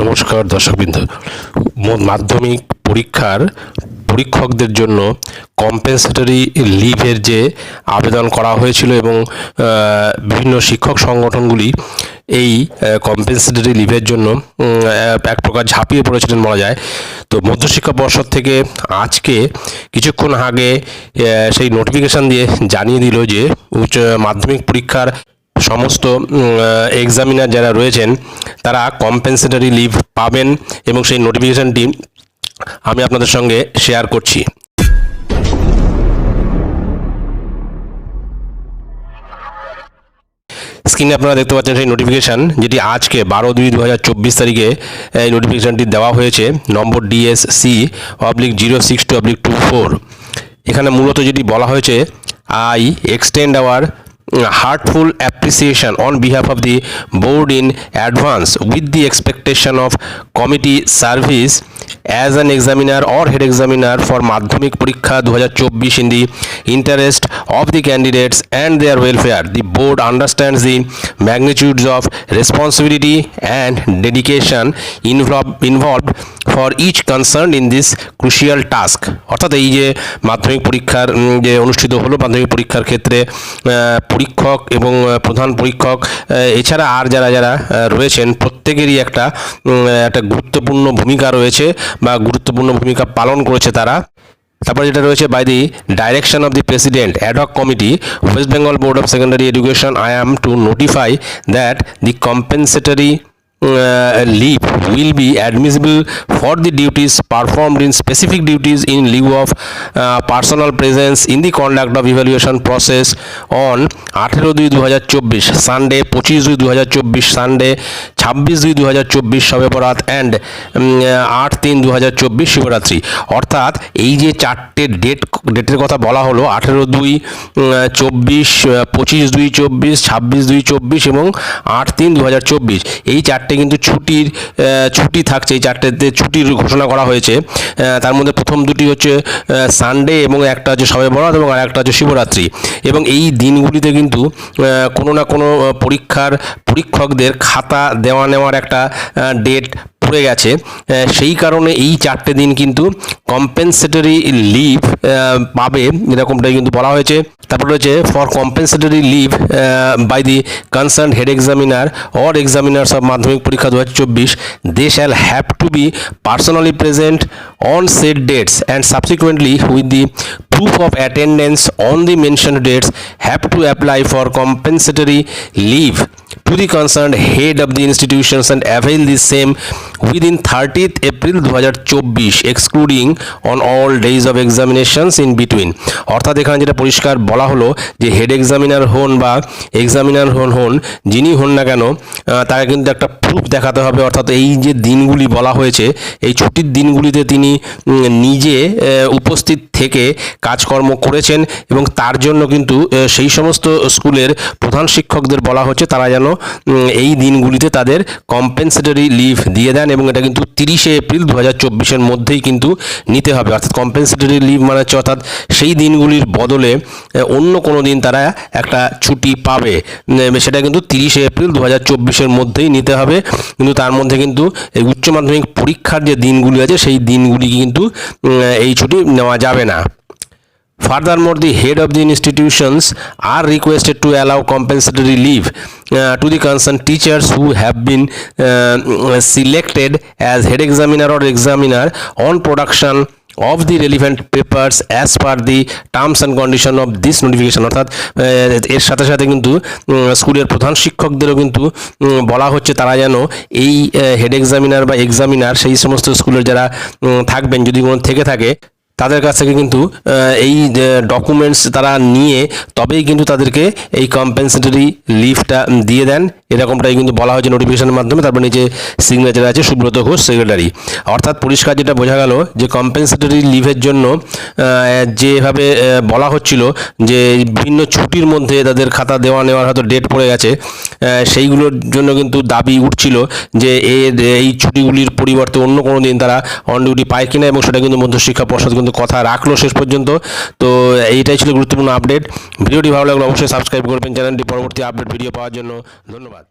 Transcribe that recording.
নমস্কার দর্শকবৃন্দ। মাধ্যমিক পরীক্ষার পরীক্ষকদের জন্য কম্পেনসেটরি লিভের যে আবেদন করা হয়েছিল এবং বিভিন্ন শিক্ষক সংগঠনগুলি এই কম্পেনসেটরি লিভের জন্য এক প্রকার ঝাঁপিয়ে পড়েছিলেন বলা যায়। তো মধ্যশিক্ষা পর্ষদ থেকে আজকে কিছুক্ষণ আগে সেই নোটিফিকেশন দিয়ে জানিয়ে দিল যে উচ্চ মাধ্যমিক পরীক্ষার সমস্ত এক্সামিনার যারা রয়েছেন, তারা কম্পেনসেটরি লিভ পাবেন এবং সেই নোটিফিকেশানটি আমি আপনাদের সঙ্গে শেয়ার করছি। স্ক্রিনে আপনারা দেখতে পাচ্ছেন সেই নোটিফিকেশান যেটি আজকে বারো দুই দু হাজার চব্বিশ তারিখে, এই নোটিফিকেশানটি দেওয়া হয়েছে, নম্বর DSC oblique zero six two oblique two four এখানে মূলত যেটি বলা হয়েছে I extend our heartful appreciation on behalf of the board in advance with the expectation of committee service as an examiner or head examiner for madhyamik parikha 2024 in the interest of the candidates and their welfare the board understands the magnitudes of responsibility and dedication involved involved for each concerned in this crucial task অর্থাৎ এই যে মাধ্যমিক পরীক্ষার যে অনুষ্ঠিত হলো মাধ্যমিক পরীক্ষার ক্ষেত্রে পরীক্ষক এবং প্রধান পরীক্ষক এছাড়া আর যারা যারা রয়েছেন প্রত্যেকেরই একটা একটা গুরুত্বপূর্ণ ভূমিকা রয়েছে বা গুরুত্বপূর্ণ ভূমিকা পালন করেছে তারা। তারপর যেটা রয়েছে by the direction of the president ad hoc committee West Bengal board of secondary education I am to notify that the compensatory will be admissible for the duties performed in specific duties in lieu of uh, personal presence in the conduct of evaluation process on আঠেরো দুই দু হাজার চব্বিশ Sunday পঁচিশ দুই দু হাজার চব্বিশ সানডে ছাব্বিশ দুই দু হাজার চব্বিশ শবে বরাত অ্যান্ড আট তিন দু হাজার চব্বিশ শিবরাত্রি। অর্থাৎ এই যে চারটে ডেট ডেটের কথা বলা হলো, আঠেরো দুই চব্বিশ পঁচিশ দুই চব্বিশ, ছাব্বিশ দুই চব্বিশ এবং আট তিন দু হাজার চব্বিশ। এই চারটে কিন্তু ছুটির ছুটি থাকছে। এই চারটেতে ছুটির ঘোষণা করা হয়েছে। তার মধ্যে প্রথম দুটি হচ্ছে সানডে এবং একটা হচ্ছে সবে বরাত এবং আর একটা হচ্ছে শিবরাত্রি। এবং এই দিনগুলিতে কিন্তু কোনো না কোনো পরীক্ষার পরীক্ষকদের খাতা দেওয়া নেওয়ার একটা ডেট পড়ে গেছে। সেই কারণে এই চারটে দিন কিন্তু কম্পেনসেটরি লিভ পাবে। এরকমটাই কিন্তু বলা হয়েছে। তারপর রয়েছে for compensatory leave by the concern head examiner or examiners of Madhyamik পরীক্ষা দু হাজার চব্বিশ they shall have to be personally present on set dates and subsequently with the proof of attendance on the mentioned dates have to apply for compensatory leave to the concerned head of the institutions and avail the same within 30th April 2024 excluding on all days of examinations in between অর্থাৎ এখানে যেটা পরিষ্কার বলা হলো যে head examiner হন বা examiner হন হন যিনি হন না কেন তাকে কিন্তু একটা প্রুফ দেখাতে হবে অর্থাৎ এই যে দিনগুলি বলা হয়েছে এই ছুটির দিনগুলিতে তিনি নিজে উপস্থিত থেকে কাজকর্ম করেছেন এবং তার জন্য কিন্তু সেই সমস্ত স্কুলের প্রধান শিক্ষকদের বলা হচ্ছে তারা যেন এই দিনগুলিতে তাদের কম্পেনসেটরি লিভ দিয়ে দেন এবং এটা কিন্তু তিরিশে এপ্রিল দু হাজার চব্বিশের মধ্যেই কিন্তু নিতে হবে। অর্থাৎ কম্পেনসেটরি লিভ মানে হচ্ছে অর্থাৎ সেই দিনগুলির বদলে অন্য কোনো দিন তারা একটা ছুটি পাবে। সেটা কিন্তু তিরিশে এপ্রিল দু হাজার চব্বিশের মধ্যেই নিতে হবে। কিন্তু তার মধ্যে কিন্তু এই উচ্চ মাধ্যমিক পরীক্ষার যে দিনগুলি আছে, সেই দিনগুলি কিন্তু এই ছুটি নেওয়া যাবে না। Furthermore, the head of the institutions are requested to allow compensatory leave uh, to the concerned teachers who have been uh, selected as head examiner or examiner on production of the relevant papers as per the terms and condition of this notification অর্থাৎ এর সাথে সাথে কিন্তু স্কুলের প্রধান শিক্ষকদেরও কিন্তু বলা হচ্ছে তারা যেন এই হেড এক্সামিনার বা এক্সামিনার সেই সমস্ত স্কুলের যারা থাকবেন যদি কোনো থেকে থাকে তাদের কাছ থেকে কিন্তু এই ডকুমেন্টস তারা নিয়ে তবেই কিন্তু তাদেরকে এই কম্পেনসেটরি লিভটা দিয়ে দেন। এরকমটাই কিন্তু বলা হয়েছে নোটিফিকেশনের মাধ্যমে। তারপর নিচে সিগনেচার আছে সুব্রত ঘোষ সেক্রেটারি অর্থাৎ পরিষ্কার যেটা বোঝা গেল যে কম্পেনসেটরি লিভের জন্য যেভাবে বলা হচ্ছিল যে বিভিন্ন ছুটির মধ্যে তাদের খাতা দেওয়া নেওয়ার হয়তো ডেট পড়ে গেছে সেইগুলোর জন্য কিন্তু দাবি উঠছিল যে এর, এই ছুটিগুলির পরিবর্তে অন্য কোনো দিন তারা অন ডিউটি পায় কিনা এবং সেটা কিন্তু মধ্যশিক্ষা পর্ষদ কিন্তু কথা রাখল শেষ পর্যন্ত। তো এইটাই ছিল গুরুত্বপূর্ণ আপডেট ভিডিওটি ভালো লাগলে অবশ্যই সাবস্ক্রাইব করবেন। চ্যানেলটি পরবর্তী আপডেট ভিডিও পাওয়ার জন্য ধন্যবাদ।